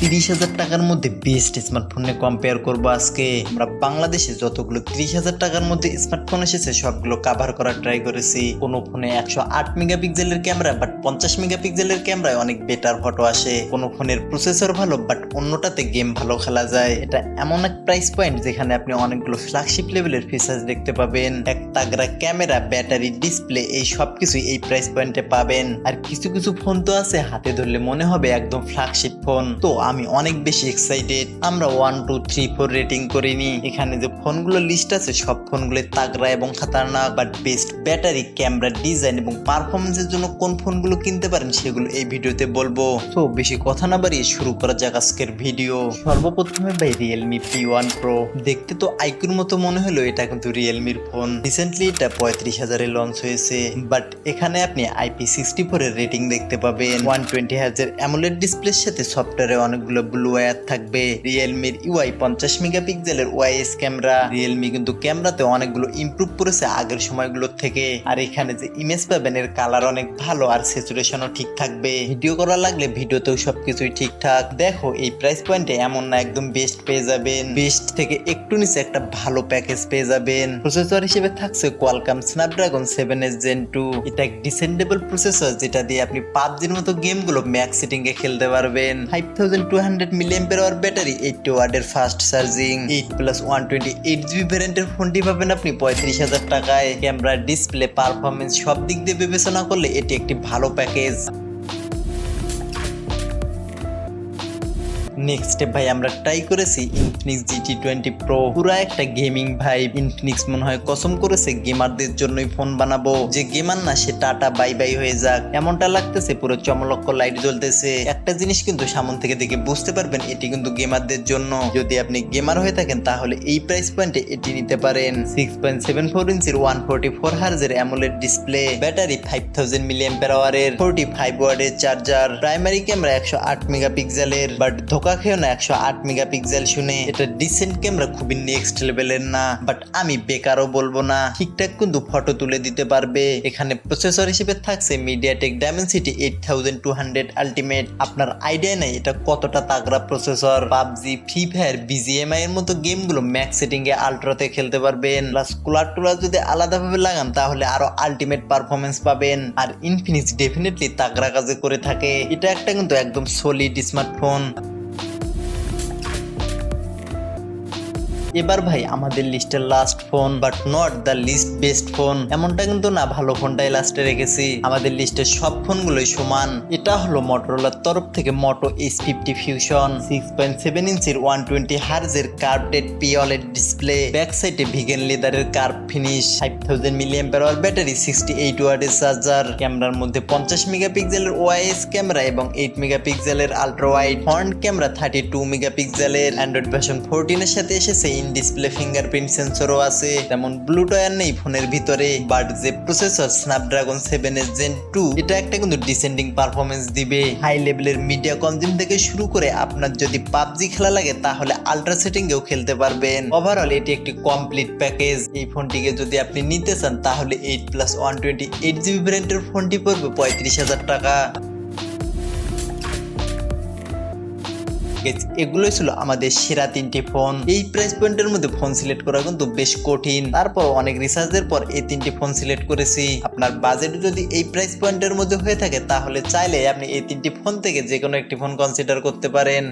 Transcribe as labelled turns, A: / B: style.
A: তিরিশ হাজার টাকার মধ্যে বেস্ট স্মার্টফোন কম্পেয়ার করব আজকে। আমরা বাংলাদেশে যতগুলো তিরিশ হাজার টাকার মধ্যে স্মার্টফোন এসেছে, সবগুলো কাভার করার ট্রাই করেছি। কোনো ফোনে একশো আট মেগাপিক্সেলের ক্যামেরা বাট পঞ্চাশ মেগাপিক্সেলের ক্যামেরায় অনেক বেটার ফটো আসে। কোনো ফোনের প্রসেসর ভালো বাট অন্যটাতে গেম ভালো খেলা যায়। এটা এমন এক প্রাইস পয়েন্ট যেখানে আপনি অনেকগুলো ফ্ল্যাগশিপ লেভেলের ফিচার্স দেখতে পাবেন। এক তাগড়া ক্যামেরা ব্যাটারি ডিসপ্লে এই সবকিছু এই প্রাইস পয়েন্টে পাবেন। আর কিছু কিছু ফোন তো আছে, হাতে ধরলে মনে হবে একদম ফ্ল্যাগশিপ ফোন তো আমি অনেক বেশি এক্সাইটেড আমরা one two three four rating করিনি। এখানে যে ফোনগুলো লিস্ট আছে, সব ফোনগুলো তাগড়া এবং খাতারনাক। But best battery camera design এবং পারফরমেন্সের জন্য কোন ফোনগুলো কিনতে পারেন, সেগুলো এই ভিডিওতে বলব। তো বেশি কথা না বাড়িয়ে শুরু করা যাক আজকের ভিডিও সর্বপ্রথমে ভাই রিয়েলমি পি ওয়ান প্রো দেখতে তো আইকুর মতো মনে হলো এটা কিন্তু রিয়েলমির ফোন রিসেন্টলি এটা পঁয়ত্রিশ হাজারে লঞ্চ হয়েছে। বাট এখানে আপনি আইপি সিক্সটি ফোর এর রেটিং দেখতে পাবেন। ওয়ান টোয়েন্টি হাজার অ্যামোলেড ডিসপ্লের সাথে সফটওয়্যারে অনেকগুলো ব্লু ওয়্যার থাকবে। রিয়েলমির ইউআই পঞ্চাশ মেগাপিক্সেলের ওয়াইএস ক্যামেরা। রিয়েলমি কিন্তু ক্যামেরাতে অনেকগুলো ইমপ্রুভ করেছে আগের সময়গুলোর থেকে। আর এখানে যে ইমেজ পাবেন, এর কালার অনেক ভালো আর স্যাচুরেশনও ঠিক থাকবে। ভিডিও করা লাগলে ভিডিওতেও সবকিছুই ঠিকঠাক। দেখো, এই প্রাইস পয়েন্টে এমন না একদম বেস্ট পেয়ে যাবেন। বেস্ট থেকে একটু নিচে একটা ভালো প্যাকেজ পেয়ে যাবেন। প্রসেসর হিসেবে থাকছে Qualcomm Snapdragon seven S Gen two এটা ডিসেন্ডেবল প্রসেসর যেটা দিয়ে আপনি পাবজির মতো গেমগুলো ম্যাক্স সেটিং এ খেলতে পারবেন। Five thousand two hundred মিলিয়াম্পের battery charging eight plus one twenty eight GB ফোনটি পাবেন আপনি, পঁয়ত্রিশ হাজার টাকায়। ক্যামেরা ডিসপ্লে পারফরমেন্স সব দিক দিয়ে বিবেচনা করলে এটি একটি ভালো প্যাকেজ নেক্সট স্টেপ ভাই, আমরা ট্রাই করেছি ইনফিনিক্স জিটি টোয়েন্টি প্রো পুরো একটা গেমিং ভাই ইনফিনিক্স মনে হয় কসম করেছে গেমারদের জন্যই ফোন বানাবো। যে গেমার না, সে টাটা বাই বাই হয়ে যাক। এমনটা লাগতেছে, পুরো চমলক্ষ লাইট জ্বলতেছে। একটা জিনিস কিন্তু সামন থেকে দেখে বুঝতে পারবেন, এটি কিন্তু গেমারদের জন্য। যদি আপনি গেমার হয়ে থাকেন, তাহলে এই প্রাইস পয়েন্টে এটি নিতে পারেন। সিক্স পয়েন্ট সেভেন ফোর ইঞ্চির one forty four হার্জের AMOLED display battery five thousand million প্যারাওয়ারের forty five ওয়ার্ডের চার্জার প্রাইমারি ক্যামেরা একশো আট মেগাপিক্সেলের বাট ধোকা খেয়েও না, একশো আট মেগাপিক্সেল শুনে। এটা ডিসেন্ট ক্যামেরা খুবই নেক্সট লেভেলের না। বাট আমি বেকারও বলব না, ঠিকঠাক কিন্তু ফটো তুলে দিতে পারবে। এখানে প্রসেসর হিসেবে থাকছে MediaTek Dimensity eight thousand two hundred ultimate আপনার আইডিয়া নেই এটা কতটা তাগড়া processor PUBG free fire BGMI এর মতো গেমগুলো ম্যাক্স সেটিং এ আলট্রাতে খেলতে পারবেন। প্লাস কুলার টুলার যদি আলাদাভাবে লাগান, তাহলে আরও আলটিমেট পারফরমেন্স পাবেন। আর ইনফিনিক্স ডেফিনেটলি তাগড়া কাজে করে থাকে। এটা একটা কিন্তু একদম সলিড স্মার্টফোন এবার ভাই, আমাদের লিস্টের last phone but not the list best phone এমনটা কিন্তু না, ভালো ফোনটাই লাস্টে রেখেছি। আমাদের লিস্টের সব ফোনগুলোই সমান। এটা হলো মটোরোলার তরফ থেকে Moto H fifty fusion six point seven ইঞ্চির ওয়ান টোয়েন্টি হার্জের কার্ভডেড পিওলেড ডিসপ্লে ব্যাক সাইডে ভিগেন লেদারের curve finish five thousand million power battery sixty eight ওয়ার্ডের চার্জার ক্যামেরার মধ্যে পঞ্চাশ মেগাপিক্সেলের ওয়াইএস ক্যামেরা এবং এইট মেগাপিক্সেলের ultra wide front camera thirty two মেগাপিক্সেলের অ্যান্ড্রয়েড ভার্সন ফোরটিনের সাথে এসেছে ইন ডিসপ্লে ফিঙ্গারপ্রিন্ট সেন্সরও আছে, তেমন ব্লুটয়ার নেই ফোনের ভিতরে। বাট যে processor Snapdragon seven S Gen two এটা একটা কিন্তু ডিসেন্ডিং পারফরমেন্স দিবে। হাই লেভেলের মিডিয়া কনজিউম থেকে শুরু করে আপনার যদি পাবজি খেলা লাগে, তাহলে আলট্রা সেটিংয়েও খেলতে পারবেন। ওভারঅল এটি একটি কমপ্লিট প্যাকেজ এই ফোনটিকে যদি আপনি নিতে চান, তাহলে eight plus one twenty eight GB ভ্যারিয়েন্টের ফোনটি পড়বে পঁয়ত্রিশ হাজার টাকা। Guys, এগুলোই ছিল আমাদের সেরা তিনটি ফোন। এই প্রাইস পয়েন্টের মধ্যে ফোন সিলেক্ট করা কিন্তু বেশ কঠিন। তারপর অনেক রিসার্চের পর এই তিনটি ফোন সিলেক্ট করেছি। আপনার বাজেট যদি এই প্রাইস পয়েন্টের মধ্যে হয়ে থাকে তাহলে চাইলে আপনি এই তিনটি ফোন থেকে যে কোনো একটি ফোন কনসিডার করতে পারেন।